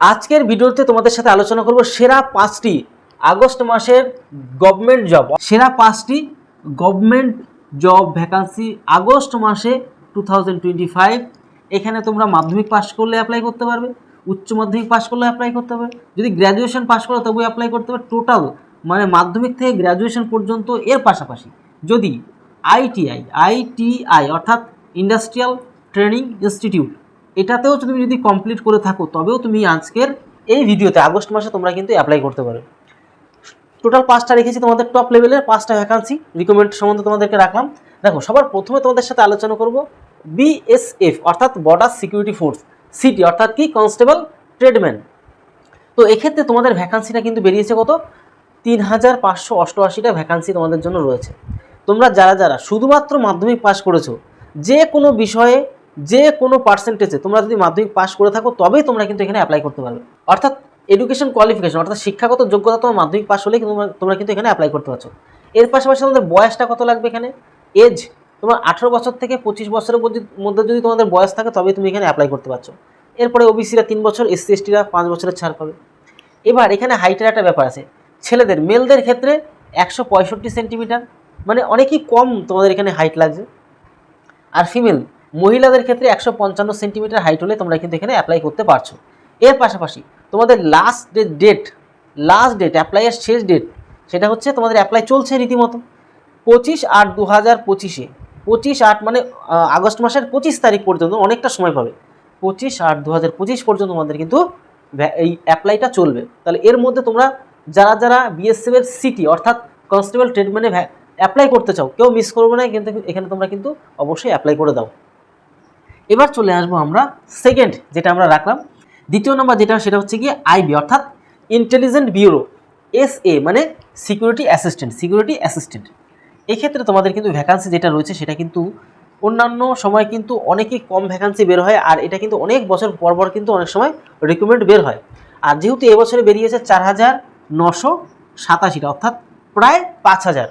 আজকের ভিডিওতে তোমাদের সাথে আলোচনা করব সেরা পাঁচটি আগস্ট মাসের গভর্নমেন্ট জব সেরা পাঁচটি গভর্নমেন্ট জব ভ্যাকান্সি আগস্ট মাসে টু এখানে তোমরা মাধ্যমিক পাশ করলে অ্যাপ্লাই করতে পারবে, উচ্চ মাধ্যমিক পাশ করলে অ্যাপ্লাই করতে পারবে। যদি গ্র্যাজুয়েশন পাশ করো তবুও অ্যাপ্লাই করতে পারবে। টোটাল মানে মাধ্যমিক থেকে গ্র্যাজুয়েশন পর্যন্ত এর পাশাপাশি যদি আইটিআই আইটিআই অর্থাৎ ইন্ডাস্ট্রিয়াল ট্রেনিং ইনস্টিটিউট এটাতেও তুমি যদি কমপ্লিট করে থাকো, তবেও তুমি আজকের এই ভিডিওতে, আগস্ট মাসে তোমরা কিন্তু অ্যাপ্লাই করতে পারো। টোটাল পাঁচটা রেখেছি তোমাদের টপ লেভেলের পাঁচটা ভ্যাকান্সি রিকমেন্ড সম্বন্ধে তোমাদেরকে রাখলাম। দেখো, সবার প্রথমে তোমাদের সাথে আলোচনা করব বিএসএফ অর্থাৎ বর্ডার সিকিউরিটি ফোর্স সিটি অর্থাৎ কি? কনস্টেবল ট্রেডম্যান তো এক্ষেত্রে তোমাদের ভ্যাকান্সিটা কিন্তু বেরিয়েছে কত? তিন হাজার পাঁচশো অষ্টআশিটা ভ্যাকান্সি তোমাদের জন্য রয়েছে। তোমরা যারা যারা শুধুমাত্র মাধ্যমিক পাস করেছ, যে কোনো বিষয়ে যে কোনো পার্সেন্টেজে তোমরা যদি মাধ্যমিক পাস করে থাকো, তবেই তোমরা কিন্তু এখানে অ্যাপ্লাই করতে পারবে। অর্থাৎ এডুকেশন কোয়ালিফিকেশন অর্থাৎ শিক্ষাগত যোগ্যতা তোমার মাধ্যমিক পাস হলেই কিন্তু তোমরা- কিন্তু এখানে অ্যাপ্লাই করতে পারছ। এর পাশাপাশি তোমাদের বয়সটা কত লাগবে এখানে? এজ তোমার আঠেরো বছর থেকে পঁচিশ বছরের মধ্যে যদি তোমাদের বয়স থাকে, তবেই তুমি এখানে অ্যাপ্লাই করতে পারছ। এরপরে ওবিসিরা তিন বছর এসসি এসটিরা পাঁচ বছরের ছাড় পাবে। এবার এখানে হাইটের একটা ব্যাপার আছে। ছেলেদের মেলদের ক্ষেত্রে একশো পঁয়ষট্টি সেন্টিমিটার মানে অনেকই কম তোমাদের এখানে হাইট লাগছে। আর ফিমেল মহিলাদের ক্ষেত্রে একশো পঞ্চান্ন সেন্টিমিটার হাইট হলে তোমরা কিন্তু এখানে অ্যাপ্লাই করতে পারছ। এর পাশাপাশি তোমাদের লাস্ট যে ডেট লাস্ট ডেট অ্যাপ্লাইয়ের শেষ ডেট সেটা হচ্ছে তোমাদের অ্যাপ্লাই চলছে রীতিমতো। পঁচিশ আট দু হাজার পঁচিশে। পঁচিশ আট মানে আগস্ট মাসের পঁচিশ তারিখ পর্যন্ত অনেকটা সময় পাবে। পঁচিশ আট দু হাজার পঁচিশ পর্যন্ত তোমাদের কিন্তু এই অ্যাপ্লাইটা চলবে। তাহলে এর মধ্যে তোমরা যারা যারা বিএসএফ এর সিটি অর্থাৎ কনস্টেবল ট্রিটমেন্টে অ্যাপ্লাই করতে চাও, কেউ মিস করবে না, কিন্তু এখানে তোমরা কিন্তু অবশ্যই অ্যাপ্লাই করে দাও। এবার চলে আসব আমরা সেকেন্ড যেটা আমরা রাখলাম। দ্বিতীয় নম্বর যেটা, সেটা হচ্ছে গিয়ে আইবি অর্থাৎ ইন্টেলিজেন্ট ব্যুরো এস এ মানে সিকিউরিটি অ্যাসিস্ট্যান্ট সিকিউরিটি অ্যাসিস্ট্যান্ট এক্ষেত্রে তোমাদের কিন্তু ভ্যাকান্সি যেটা রয়েছে, সেটা কিন্তু অন্যান্য সময় কিন্তু অনেকই কম ভ্যাকান্সি বের হয়, আর এটা কিন্তু অনেক বছর পর পর কিন্তু অনেক সময় রিকমেন্ড বের হয়। আর যেহেতু এবছরে বেরিয়েছে চার হাজার নশো সাতাশিটা, অর্থাৎ প্রায় পাঁচ হাজার।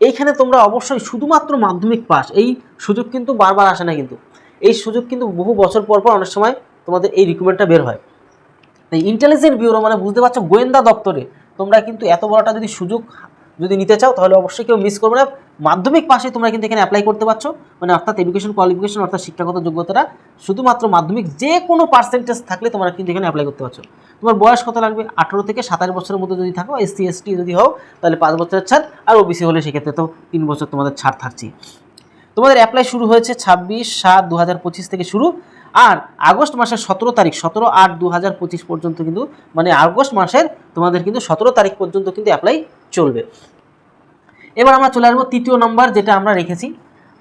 এইখানে তোমরা অবশ্যই শুধুমাত্র মাধ্যমিক পাস, এই সুযোগ কিন্তু বারবার আসে না কিন্তু। এই সুযোগ কিন্তু বহু বছর পর পর অনেক সময় তোমাদের এই রিক্রুটমেন্টটা বের হয়। তাই ইন্টেলিজেন্ট ব্যুরো মানে বুঝতে পারছ গোয়েন্দা দপ্তরে তোমরা কিন্তু এত বড়টা যদি সুযোগ যদি নিতে চাও, তাহলে অবশ্যই কেউ মিস করবে না। মাধ্যমিক পাশে তোমরা কিন্তু এখানে অ্যাপ্লাই করতে পারছ। মানে অর্থাৎ এডুকেশন কোয়ালিফিকেশন অর্থাৎ শিক্ষাগত যোগ্যতাটা শুধুমাত্র মাধ্যমিক যে কোনো পার্সেন্টেজ থাকলে তোমরা কিন্তু এখানে অ্যাপ্লাই করতে পারছ। তোমার বয়স কত লাগবে? আঠেরো থেকে সাতাশ বছরের মধ্যে যদি থাকো এসসি এসটি যদি হও, তাহলে পাঁচ বছরের ছাড়। আর ওবিসি হলে সেক্ষেত্রে তো তিন বছর তোমাদের ছাড় থাকছেই। তোমাদের অ্যাপ্লাই শুরু হয়েছে ছাব্বিশ সাত দু হাজার পঁচিশ থেকে শুরু। আর আগস্ট মাসের সতেরো তারিখ, সতেরো আট দু হাজার পঁচিশ পর্যন্ত কিন্তু মানে আগস্ট মাসের তোমাদের কিন্তু সতেরো তারিখ পর্যন্ত কিন্তু অ্যাপ্লাই চলবে। এবার আমরা চলে আসব তৃতীয় নম্বর যেটা আমরা রেখেছি।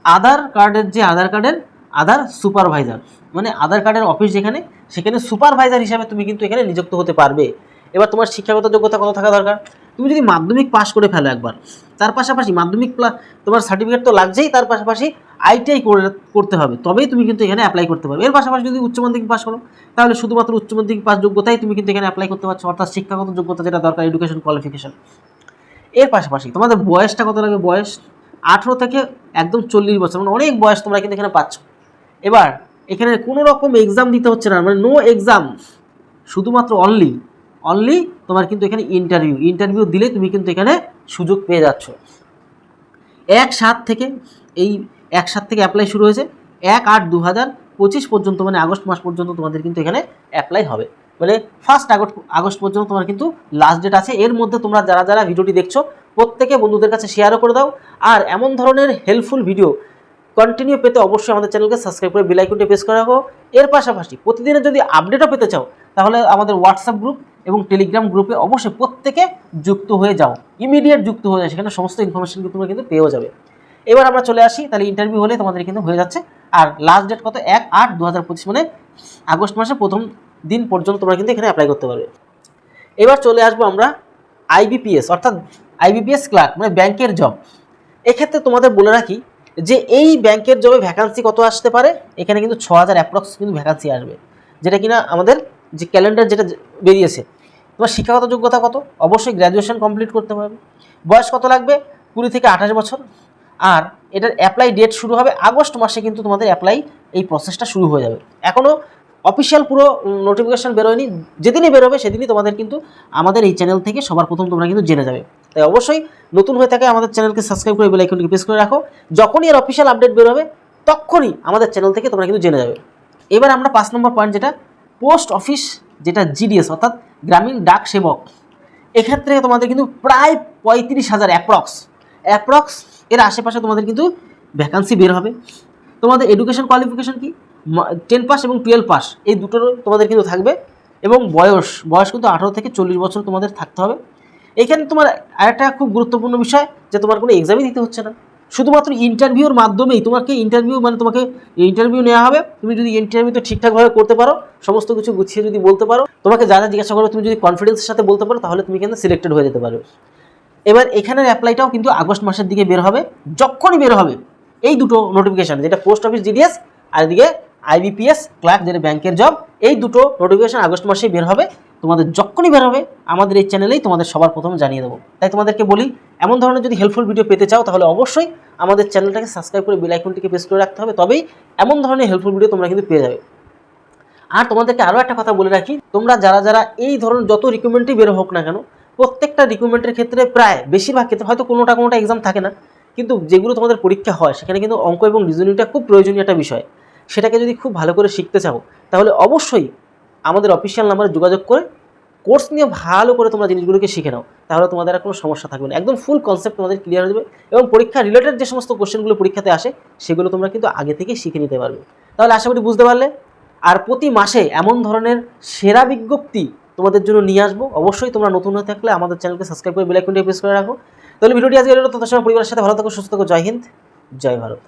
আধার কার্ডের যে আধার কার্ডের আধার সুপারভাইজার মানে আধার কার্ডের অফিস যেখানে, সেখানে সুপারভাইজার হিসাবে তুমি কিন্তু এখানে নিযুক্ত হতে পারবে। এবার তোমার শিক্ষাগত যোগ্যতা কত থাকা দরকার? তুমি যদি মাধ্যমিক পাস করে ফেলো একবার, তার পাশাপাশি মাধ্যমিক তোমার সার্টিফিকেট তো লাগছেই, তার পাশাপাশি আইটিআই করে, করতে হবে, তবেই তুমি কিন্তু এখানে অ্যাপ্লাই করতে পারবে। এর পাশাপাশি যদি উচ্চ মাধ্যমিক পাস করো, তাহলে শুধুমাত্র উচ্চ মাধ্যমিক পাস যোগ্যতাই তুমি কিন্তু এখানে অ্যাপ্লাই করতে পারছ, অর্থাৎ শিক্ষাগত যোগ্যতা যেটা দরকার এডুকেশন কোয়ালিফিকেশন এর পাশাপাশি তোমাদের বয়সটা কত লাগবে বয়স আঠেরো থেকে একদম চল্লিশ বছর মানে অনেক বয়স তোমরা কিন্তু এখানে পাচ্ছ। এবার এখানে কোনো রকম এক্সাম দিতে হচ্ছে না মানে নো এক্সাম শুধুমাত্র অনলি অনলি তোমার কিন্তু এখানে ইন্টারভিউ ইন্টারভিউ দিলে তুমি কিন্তু এখানে সুযোগ পেয়ে যাচ্ছ। এক সাত থেকে এই এক সাত থেকে অ্যাপ্লাই শুরু হয়েছে। এক আট দু হাজার পঁচিশ পর্যন্ত মানে আগস্ট মাস পর্যন্ত তোমাদের কিন্তু এখানে অ্যাপ্লাই হবে। মানে ফার্স্ট আগস্ট আগস্ট পর্যন্ত তোমার কিন্তু লাস্ট ডেট আছে। এর মধ্যে তোমরা যারা যারা ভিডিওটি দেখছ, প্রত্যেকে বন্ধুদের কাছে শেয়ারও করে দাও। আর এমন ধরনের হেল্পফুল ভিডিও কন্টিনিউ পেতে অবশ্যই আমাদের চ্যানেলকে সাবস্ক্রাইব করে বেলাইকনটি প্রেস করে রাখো। এর পাশাপাশি প্রতিদিনের যদি আপডেটও পেতে চাও, তাহলে আমাদের হোয়াটসঅ্যাপ গ্রুপ এবং টেলিগ্রাম গ্রুপে অবশ্যই প্রত্যেকে যুক্ত হয়ে যাও। ইমিডিয়েট যুক্ত হয়ে যায় সেখানে সমস্ত ইনফরমেশন তোমরা কিন্তু পেয়েও যাবে। এবার আমরা চলে আসি, তাহলে ইন্টারভিউ হলে তোমাদের কিন্তু হয়ে যাচ্ছে। আর লাস্ট ডেট কত? এক আট দু হাজার পঁচিশ মানে আগস্ট মাসের প্রথম দিন পর্যন্ত তোমরা কিন্তু এখানে অ্যাপ্লাই করতে পারবে। এবার চলে আসব আমরা আইবিপিএস অর্থাৎ আইবিপিএস ক্লার্ক মানে ব্যাংকের জব এক্ষেত্রে তোমাদের বলে রাখি যে এই ব্যাংকের জবে ভ্যাকান্সি কত আসতে পারে? এখানে কিন্তু ছ হাজার অ্যাপ্রক্স কিন্তু ভ্যাকান্সি আসবে। যেটা কিনা আমাদের যে ক্যালেন্ডার যেটা বেরিয়েছে তোমার শিক্ষাগত যোগ্যতা কত? অবশ্যই গ্র্যাজুয়েশন কমপ্লিট করতে পারবে বয়স কত লাগবে? কুড়ি থেকে আঠাশ বছর। আর এটার অ্যাপ্লাই ডেট শুরু হবে আগস্ট মাসে কিন্তু তোমাদের অ্যাপ্লাই এই প্রসেসটা শুরু হয়ে যাবে। এখনও অফিসিয়াল পুরো নোটিফিকেশান বেরোয়নি। যেদিনই বেরোবে সেদিনই তোমাদের কিন্তু আমাদের এই চ্যানেল থেকে সবার প্রথম তোমরা কিন্তু জেনে যাবে। তাই অবশ্যই নতুন হয়ে থাকে আমাদের চ্যানেলকে সাবস্ক্রাইব করে বেল আইকনটিকে প্রেস করে রাখো। যখনই এর অফিসিয়াল আপডেট বেরোবে, তখনই আমাদের চ্যানেল থেকে তোমরা কিন্তু জেনে যাবে। এবার আমরা পাঁচ নম্বর পয়েন্ট যেটা পোস্ট অফিস যেটা জিডিএস অর্থাৎ গ্রামীণ ডাক সেবক। এক্ষেত্রে তোমাদের কিন্তু প্রায় পঁয়ত্রিশ হাজার অ্যাপ্রক্স অ্যাপ্রক্স এর আশেপাশে তোমাদের কিন্তু ভ্যাকান্সি বের হবে। তোমাদের এডুকেশন কোয়ালিফিকেশন কি? টেন পাস এবং টুয়েলভ পাস এই দুটোর তোমাদের কিন্তু থাকবে। এবং বয়স বয়স কিন্তু আঠারো থেকে চল্লিশ বছর তোমাদের থাকতে হবে। এখানে তোমার আরেকটা খুব গুরুত্বপূর্ণ বিষয় যে তোমার কোনো এক্সামই দিতে হচ্ছে না। শুধুমাত্র ইন্টারভিউর মাধ্যমেই তোমাকে ইন্টারভিউ মানে তোমাকে ইন্টারভিউ নেওয়া হবে। তুমি যদি ইন্টারভিউতে ঠিকঠাকভাবে করতে পারো, সমস্ত কিছু গুছিয়ে যদি বলতে পারো, তোমাকে যা যা জিজ্ঞাসা করবে তুমি যদি কনফিডেন্সের সাথে বলতে পারো, তাহলে তুমি কিন্তু সিলেক্টেড হয়ে যেতে পারবে। এবার এখানের অ্যাপ্লাইটাও কিন্তু আগস্ট মাসের দিকে বের হবে, যখনই বের হবে, এই দুটো নোটিফিকেশান যেটা পোস্ট অফিস জিডিএস আর এদিকে আইবিপিএস ক্লার্ক যেটা ব্যাংকের জব এই দুটো নোটিফিকেশান আগস্ট মাসেই বের হবে। তোমাদের যখনই বের হবে, আমাদের এই চ্যানেলেই তোমাদের সবার প্রথমে জানিয়ে দেবো। তাই তোমাদেরকে বলি, এমন ধরনের যদি হেল্পফুল ভিডিও পেতে চাও, তাহলে অবশ্যই আমাদের চ্যানেলটাকে সাবস্ক্রাইব করে বেল আইকনটিকে প্রেস করে রাখতে হবে, তবেই এমন ধরনের হেল্পফুল ভিডিও তোমরা কিন্তু পেয়ে যাবে। আর তোমাদেরকে আরও একটা কথা বলে রাখি, তোমরা যারা যারা এই ধরনের যত রিক্রুটমেন্টই বের হোক না কেন, প্রত্যেকটা রিক্রুটমেন্টের ক্ষেত্রে প্রায় বেশিরভাগ ক্ষেত্রে হয়তো কোনোটা কোনোটা এক্সাম থাকে না, কিন্তু যেগুলো তোমাদের পরীক্ষা হয়, সেখানে কিন্তু অঙ্ক এবং রিজনিংটা খুব প্রয়োজনীয় একটা বিষয়। সেটাকে যদি খুব ভালো করে শিখতে চাও, তাহলে অবশ্যই আমাদের অফিসিয়াল নাম্বারে যোগাযোগ করে কোর্স নিয়ে ভালো করে তোমরা জিনিসগুলোকে শিখে নাও, তাহলে তোমাদের আর কোনো সমস্যা থাকবে না। একদম ফুল কনসেপ্ট তোমাদের ক্লিয়ার হয়ে যাবে এবং পরীক্ষা রিলেটেড যে সমস্ত কোশ্চেনগুলো পরীক্ষাতে আসে, সেগুলো তোমরা কিন্তু আগে থেকে শিখে নিতে পারবে। তাহলে আশা করি বুঝতে পারলে। আর প্রতি মাসে এমন ধরনের সেরা বিজ্ঞপ্তি তোমাদের জন্য নিয়ে আসব। অবশ্যই তোমরা নতুন হয়ে থাকলে আমাদের চ্যানেলকে সাবস্ক্রাইব করে বেল আইকনটি প্রেস করে রাখো। তাহলে ভিডিওটি আজকে তত সময় পরিবারের সাথে ভালো থাকো, সুস্থ থাকো। জয় হিন্দ, জয় ভারত।